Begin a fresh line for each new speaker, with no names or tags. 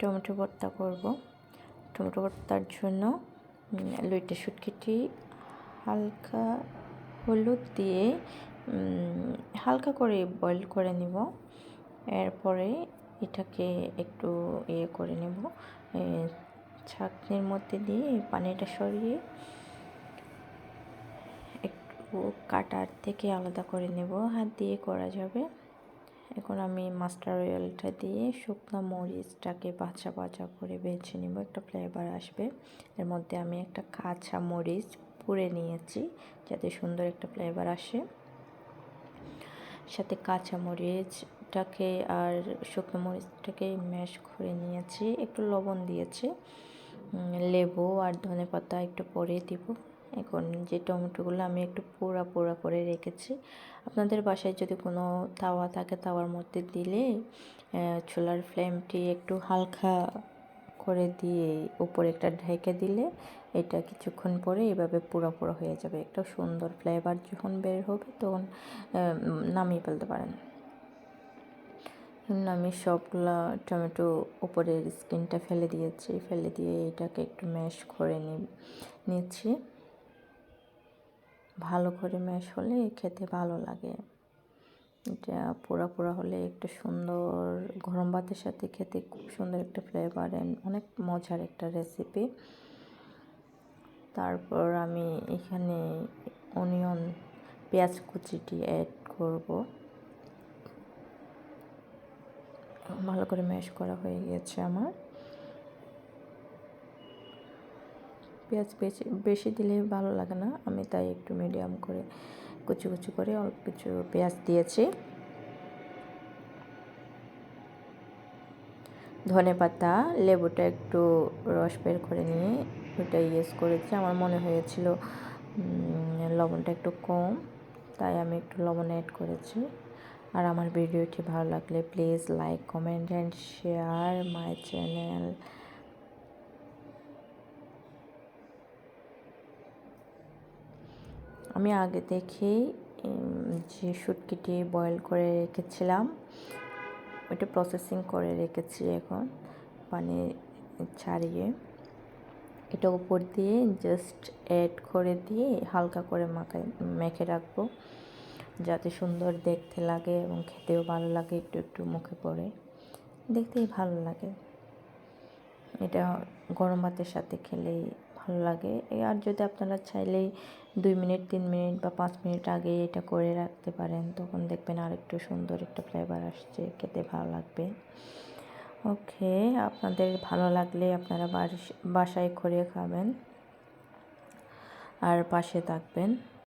Tomato ভর্তা করব। Tomato ভর্তার জন্য লইটে শুটকিটি হালকা হলুদ দিয়ে হালকা করে বয়েল করে নিব। এরপরে এটাকে একটু ইয়ে করে নেব। ছাঁকনির মধ্যে দিয়ে পানিটা সরিয়ে একটু কাটার থেকে আলাদা করে নেব। হাত দিয়ে করা যাবে। এখন আমি মাস্টার অয়েলটা দিয়ে শুকনো মরিচটাকে বাছা বাছা করে বেছে নেব, একটা ফ্লেভার আসবে। এর মধ্যে আমি একটা কাঁচা মরিচ পুড়ে নিয়েছি যাতে সুন্দর একটা ফ্লেভার আসে। সাথে কাঁচা মরিচটাকে আর শুকনো মরিচটাকে ম্যাশ করে নিয়েছি, একটু লবণ দিয়েছি। লেবু আর ধনে পাতা একটু পরে দিব। এখন যে টমেটোগুলো আমি একটু পোড়া পোড়া করে রেখেছি। আপনাদের বাসায় যদি কোনো তাওয়া থাকে তাওয়ার মধ্যে দিলে ছোলার ফ্লেমটি একটু হালকা করে দিয়ে উপরে একটা ঢেকে দিলে এটা কিছুক্ষণ পরে এভাবে পুরো পুরো হয়ে যাবে। একটা সুন্দর ফ্লেভার যখন বের হবে তখন নামিয়ে ফেলতে পারেন। আমি সবগুলা টমেটো উপরের স্কিনটা ফেলে দিয়েছি। ফেলে দিয়ে এটাকে একটু ম্যাশ করে নিচ্ছি। ভালো করে ম্যাশ হলে খেতে ভালো লাগে। এটা পোড়া পোড়া হলে একটু সুন্দর, গরম ভাতের সাথে খেতে খুব সুন্দর একটা ফ্লেভার অ্যান্ড অনেক মজার একটা রেসিপি তারপর আমি এখানে অনিয়ন পেঁয়াজ কুচিটি অ্যাড করব। ভালো করে ম্যাশ করা হয়ে গেছে আমার। পেঁয়াজ বেশি বেশি দিলে ভালো লাগে না। আমি তাই একটু মিডিয়াম করে কুচি কুচি করে অল্প কিছু পেঁয়াজ দিয়েছি। ধনে পাতা, লেবুটা একটু রস বের করে নিয়ে ওটা ইউজ করেছি। আমার মনে হয়েছিল লবণটা একটু কম, তাই আমি একটু লবণ অ্যাড করেছি। আর আমার ভিডিওটি ভালো লাগলে please like comment and share my channel আমি আগে উম, যে শুটকিটি বয়েল করে রেখেছিলাম ওটা প্রসেসিং করে রেখেছি এখন পানি ছাড়িয়ে। এটা উপর দিয়ে জাস্ট অ্যাড করে দিয়ে হালকা করে মাখায় মেখে রাখব যাতে সুন্দর দেখতে লাগে এবং খেতেও ভালো লাগে একটু একটু মুখে পড়ে। দেখতেই ভালো লাগে। এটা গরম ভাতের সাথে খেলেই ভালো লাগে। আর যদি আপনারা চাইলেই দুই মিনিট, তিন মিনিট বা পাঁচ মিনিট আগে এটা করে রাখতে পারেন, তখন দেখবেন আর একটু সুন্দর একটা ফ্লেভার আসছে, খেতে ভালো লাগবে। ওকে, আপনাদের ভালো লাগলে আপনারা বাসায় করে খাবেন আর পাশে থাকবেন।